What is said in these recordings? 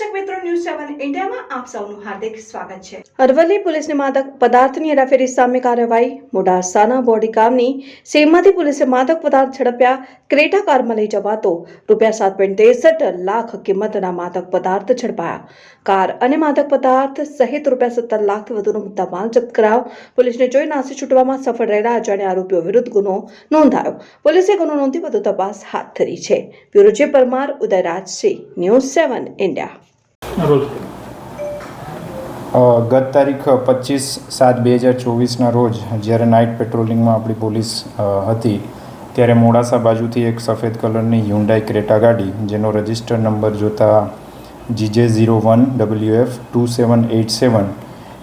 News સેવન ઇન્ડિયામાં આપ સૌનું હાર્દિક સ્વાગત છે. અરવલ્લી પોલીસની માદક પદાર્થની હેરાફેરી સામે કાર્યવાહી. મોડાસાના બોડી ગામની સીમમાંથી પોલીસે માદક પદાર્થ ઝડપ્યા. ક્રેટા કારમાં લઈ જવાતો. રૂપિયા સાત પોઈન્ટ ત્રેસઠ લાખ કિંમતના માદક પદાર્થ ઝડપાયા. કાર અને માદક પદાર્થ સહિત રૂપિયા સત્તર લાખથી વધુનો મુદ્દામાલ જપ્ત કરાયો. પોલીસને જોઈ નાસી છૂટવામાં સફળ રહેલા અજાણ્યા આરોપીઓ વિરુદ્ધ ગુનો નોંધાયો. પોલીસે ગુનો નોંધી વધુ તપાસ હાથ ધરી છે. Bureau Parmar Udayrajsinh news seven India role ગત તારીખ પચીસ સાત બે હજાર ચોવીસના રોજ જ્યારે નાઇટ પેટ્રોલિંગમાં આપણી પોલીસ હતી, ત્યારે મોડાસા બાજુથી એક સફેદ કલરની હ્યુન્ડાઈ ક્રેટા ગાડી, જેનો રજિસ્ટર નંબર જોતા GJ zero one W F two seven eight seven,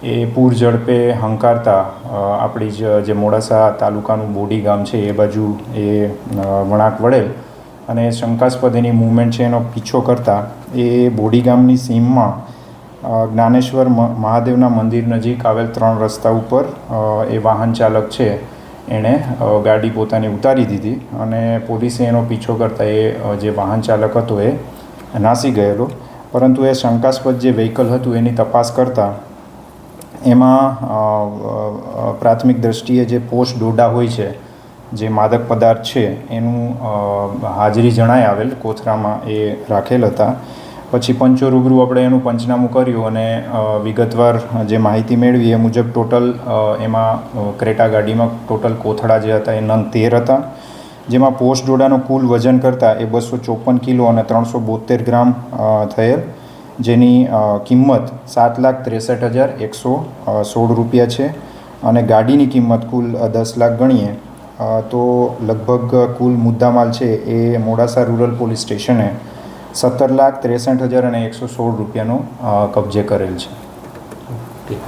એ પૂર ઝડપે હંકારતા આપણી જે મોડાસા તાલુકાનું બોડી ગામ છે, એ બાજુ એ વળાંક વળેલ અને શંકાસ્પદ એની મૂવમેન્ટ છે એનો પીછો કરતા એ બોડી ગામની સીમમાં જ્ઞાનેશ્વર મહાદેવના મંદિર નજીક આવેલ ત્રણ રસ્તા ઉપર એ વાહન ચાલક છે એણે ગાડી પોતાની ઉતારી દીધી અને પોલીસે એનો પીછો કરતા એ જે વાહન ચાલક હતો એ નાસી ગયેલો. પરંતુ એ શંકાસ્પદ જે વ્હીકલ હતું એની તપાસ કરતાં એમાં પ્રાથમિક દ્રષ્ટિએ જે પોસ્ટ ડોડા હોય છે જે માદક પદાર્થ છે, એનું હાજરી જણાય આવેલ કોથરામાં એ રાખેલ હતા. પછી પંચો રૂબરૂ આપણે એનું પંચનામું કર્યું અને વિગતવાર જે માહિતી મેળવી એ મુજબ ટોટલ એમાં ક્રેટા ગાડીમાં ટોટલ કોથળા જે હતા એ નંગ તેર હતા. જેમાં પોસ્ટ ડોડાનો કુલ વજન કરતાં એ બસો ચોપન કિલો અને ત્રણસો બોતેર ગ્રામ થયેલ. જેની કિંમત સાત લાખ ત્રેસઠ હજાર એકસો સોળ રૂપિયા છે અને ગાડીની કિંમત કુલ દસ લાખ ગણીએ. તો લગભગ કુલ મુદ્દામાલ છે એ મોડાસા રૂરલ પોલીસ સ્ટેશને સત્તર લાખ ત્રેસઠ હજાર અને એકસો સોળ રૂપિયાનો કબજે કરેલ છે.